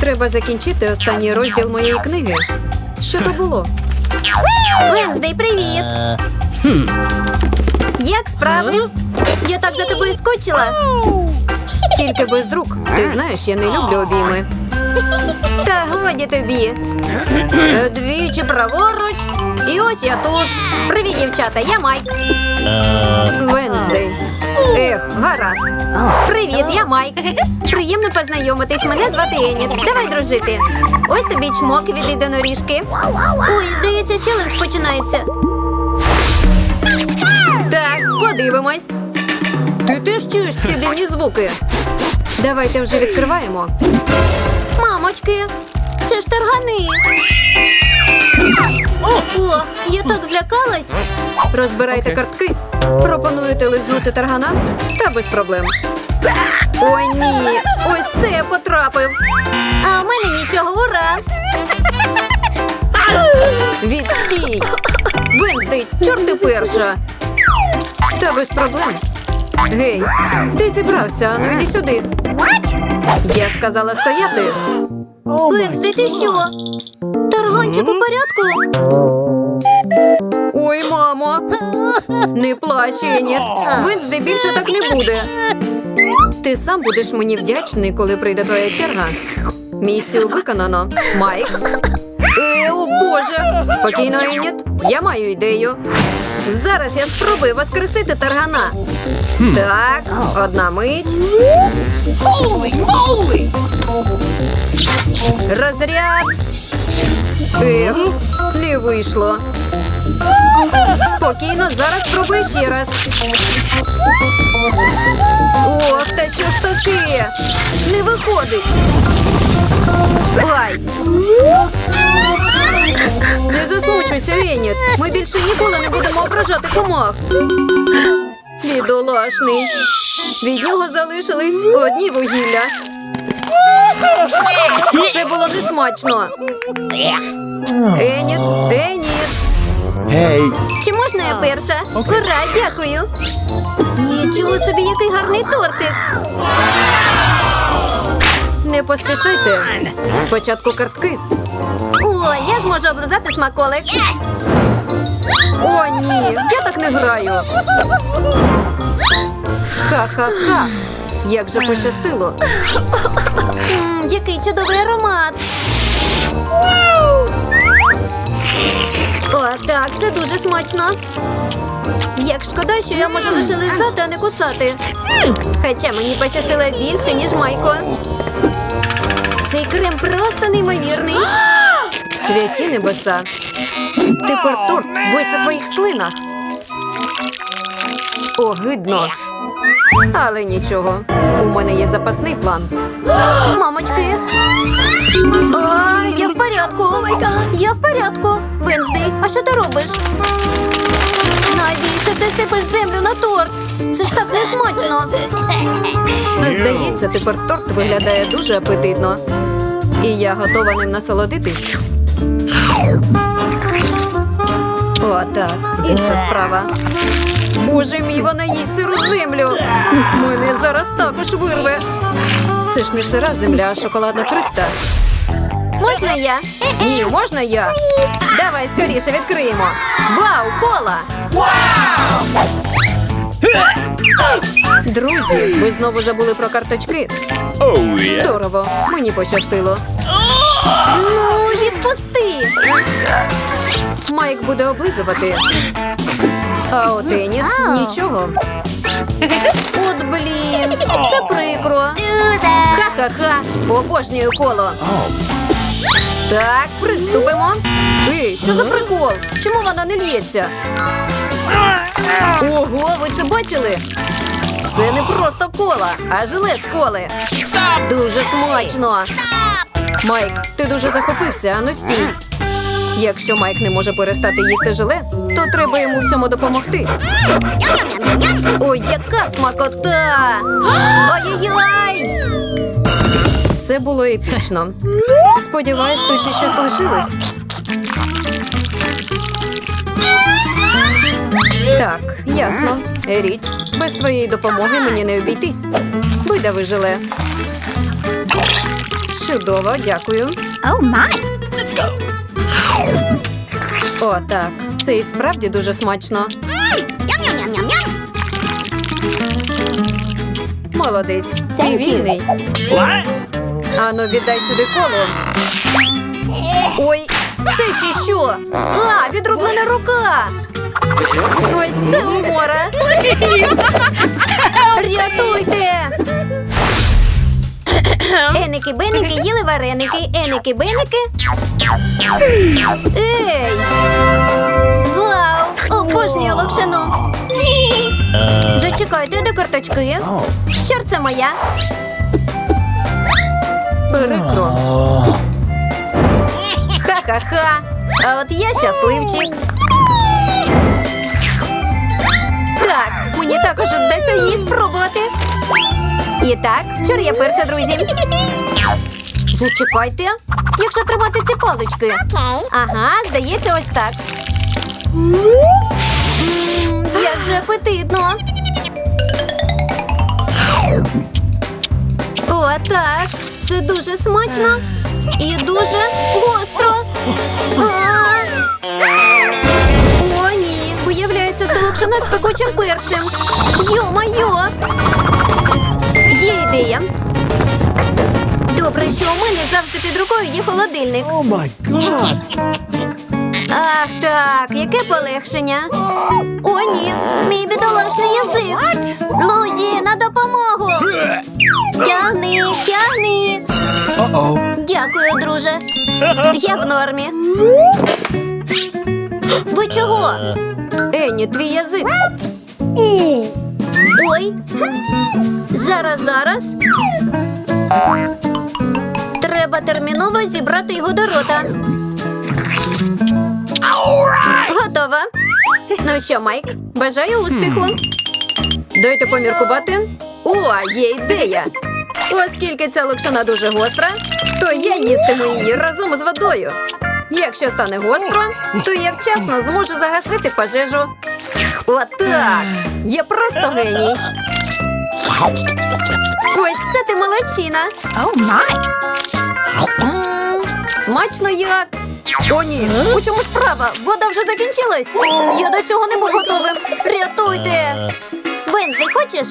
Треба закінчити останній розділ моєї книги. Що то було? Венздей, привіт! Як справи? Я так за тобою скучила. Тільки без рук. Ти знаєш, я не люблю обійми. Та годі тобі. Е, Двічі праворуч. І ось я тут. Привіт, дівчата, я Майк. Ех, гаразд. Привіт, я Майк. Приємно познайомитись. Мене звати Еніт. Давай дружити. Ось тобі чмок від єдиноріжки. Ой, здається, челендж починається. Так, подивимось. Ти теж чуєш ці дивні звуки? Давайте вже відкриваємо. Мамочки, це ж таргани. О, я так злякалась. Розбирайте картки. Пропонуєте лизнути таргана? Та без проблем. Ой, ні, ось це я потрапив. А в мене нічого, ура! Відстій! Венздей, чорт ти перша. Та без проблем. Гей, ти зібрався, а ну йди сюди. Я сказала стояти. Венздей, ти що? Тарганчик у порядку? Ой, мамо. Не плач, Еніт. Венздей більше так не буде. Ти сам будеш мені вдячний, коли прийде твоя черга. Місію виконано. Майк. Е, о Боже! Спокійно, Еніт. Я маю ідею. Зараз я спробую воскресити таргана. Так, одна мить. Розряд. Ех, не вийшло. Спокійно, зараз спробуй ще раз. Ох, та що ж таке? Не виходить. Ай! Не засмучуйся, Еніт. Ми більше ніколи не будемо ображати комах. Бідолашний. Від нього залишились одні вугілля. Це було несмачно. Еніт, Еніт. Hey. Чи можна я перша? Ура, дякую. Нічого собі, який гарний тортик. Не поспішайте. Спочатку картки. О, я зможу облизати смаколик. О, ні, я так не граю. Ха-ха-ха. Як же пощастило. Який чудовий аромат. О, так, це дуже смачно. Як шкода, що я можу лише лизати, а не кусати. Хоча мені пощастило більше, ніж Майко. Цей крем просто неймовірний. Святі небеса. Тепер торт весь у твоїх слинах. Огидно. Але нічого. У мене є запасний план. Мамочки. А, я в порядку. Я в порядку. Венздей, а що ти робиш? Навіщо ти сипеш землю на торт? Це ж так не смачно. Здається, тепер торт виглядає дуже апетитно. І я готова ним насолодитись. О, так, інша справа. Боже мій, вона їсть сиру землю. Мене зараз також вирве. Це ж не сира земля, а шоколадна крихта. Можна я? Ні, можна я? Давай скоріше відкриємо. Вау, кола! Друзі, ви знову забули про карточки. Oh. Здорово, мені пощастило. Майк буде облизувати. А от Еніт нічого. От блін, це прикро. Ха-ха-ха, обожнюю коло. Так, приступимо. Ей, що за прикол? Чому вона не лється? Ого, ви це бачили? Це не просто кола, а желе з коли. Дуже смачно. Майк, ти дуже захопився, ану стій. Якщо Майк не може перестати їсти желе, то треба йому в цьому допомогти. Ой, яка смакота! Ой-ой-ой! Це було епічно. Сподіваюсь, тут ще щось лишилось. Так, ясно. Річ, без твоєї допомоги мені не обійтись. Видави желе. Чудово, дякую. Oh my. О, так. Це і справді дуже смачно. Молодець. Ти вільний. Ану, віддай сюди коло. Ой, це ще що? А, відрублена рука. Ось це умора. Рятуйте. Еники беники їли вареники. Еники беники. Ей! Вау! Обожнюю локшину. Зачекайте, де карточки? Що це моя? Перекро. Ха-ха-ха. А от я щасливчик. І так, чор я перша, друзі. Зачекайте, якщо тримати ці палички. Ага, здається, ось так. М, Як же апетитно. О, так. Це дуже смачно і дуже гостро. А! О, ні. Виявляється, це локшина з пекучим перцем. Йо-майо! Ідея. Добре, що у мене завжди під рукою є холодильник. Oh my god! Ах, так, яке полегшення. О, ні, мій бідолашний язик. Лузі, на допомогу. Тягни, тягни. Дякую, друже. Я в нормі. Ви чого? Ені, твій язик. Ой. Зараз, зараз. Треба терміново зібрати його до рота. Готова. Ну що, Майк, бажаю успіху. Дайте поміркувати. О, є ідея. Оскільки ця локшина дуже гостра, то я їстиму її разом з водою. Якщо стане гостро, то я вчасно зможу загасити пожежу. Отак! Я просто геній. Ось це ти молодчина. О, май. Смачно як. О, ні, у чому справа? Вода вже закінчилась. Я до цього не був готовим. Рятуйте. Венздей, хочеш?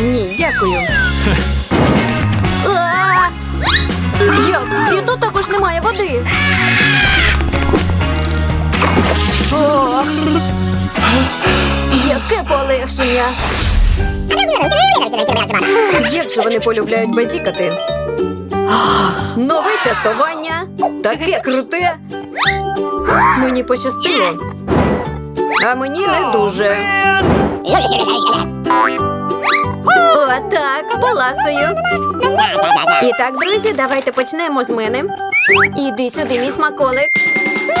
Ні, дякую. А! Як? І тут також немає води. Ох. Яке полегшення. Як же вони полюбляють базікати? Нове частування. Таке круте. Мені пощастило. А мені не дуже. О, так, поласою. І так, друзі, давайте почнемо з мене. Іди сюди, мій смаколик.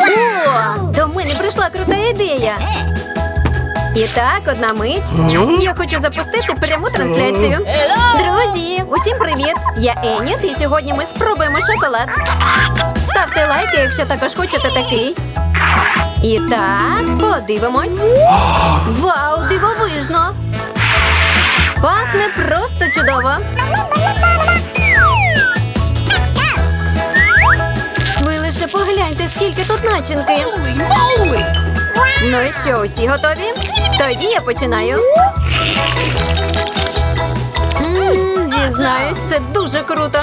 О, до мене прийшла крута ідея. І так, одна мить. Я хочу запустити пряму трансляцію. Друзі, усім привіт! Я Еніт, і сьогодні ми спробуємо шоколад. Ставте лайки, якщо також хочете такий. І так, подивимось. Вау, дивовижно! Пахне просто чудово. Ви лише погляньте, скільки тут начинки. Ну і що, усі готові? Тоді я починаю. М, Зізнаюсь, це дуже круто.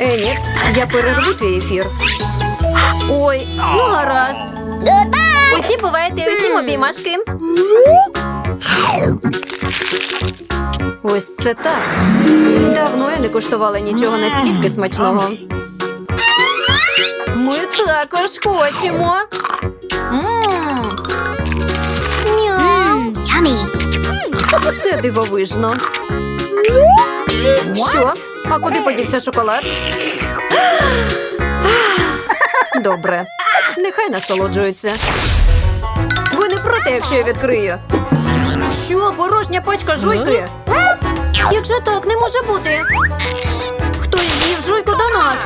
Еніт, я перерву твій ефір. Ой, ну гаразд. Усі бувайте, усім обіймашки. Ось це так. Давно я не куштувала нічого настільки смачного. Ми також хочемо. Мм, Ням. це дивовижно. Що? А куди подівся шоколад? Добре. Нехай насолоджується. Ви не проти, якщо я відкрию. Що, порожня пачка жуйки? Якщо так, не може бути. Хто з'їв жуйку до нас?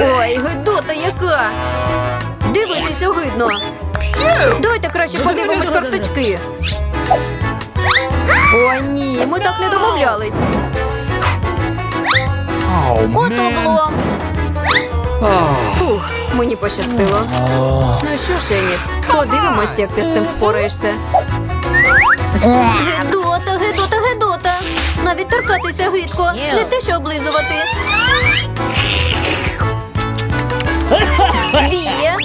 Ой, гидота яка! Дивитись огидно. Давайте краще подивимось карточки. О, ні, ми так не домовлялись. Oh, От облом. Oh. Ух, мені пощастило. Ну що, Шені, подивимось, як ти з цим впораєшся. Гедота, гедота, гедота. Навіть торкатися гидко. Не те, що облизувати. Вія.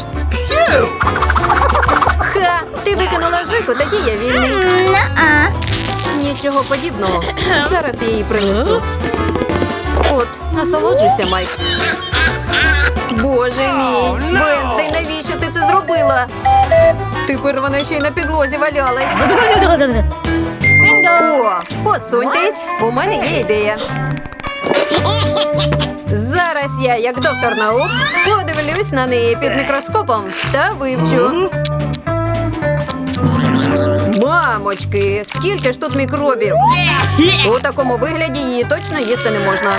Ха, ти викинула жику, тоді я вільний. Нічого подібного. Зараз я її принесу. От, насолоджуйся, Майк. Боже мій, Венздей, навіщо ти це зробила? Тепер вона ще й на підлозі валялась. О, посуньтесь, у мене є ідея. Зараз я, як доктор наук, подивлюсь на неї під мікроскопом та вивчу. Мамочки, скільки ж тут мікробів? У такому вигляді її точно їсти не можна.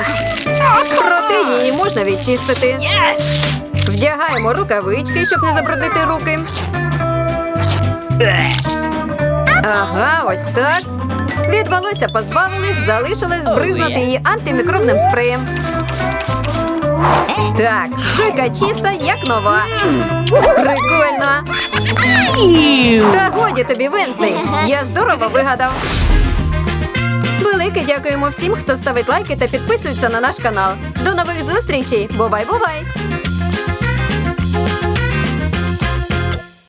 Проте її можна відчистити. Вдягаємо рукавички, щоб не забруднити руки. Ага, ось так. Від волосся позбавились, залишилось збризнути її антимікробним спреєм. Так, шийка чиста, як нова. Прикольно. Та годі тобі, Венслей. Я здорово вигадав. Велике дякуємо всім, хто ставить лайки та підписується на наш канал. До нових зустрічей. Бувай, бувай!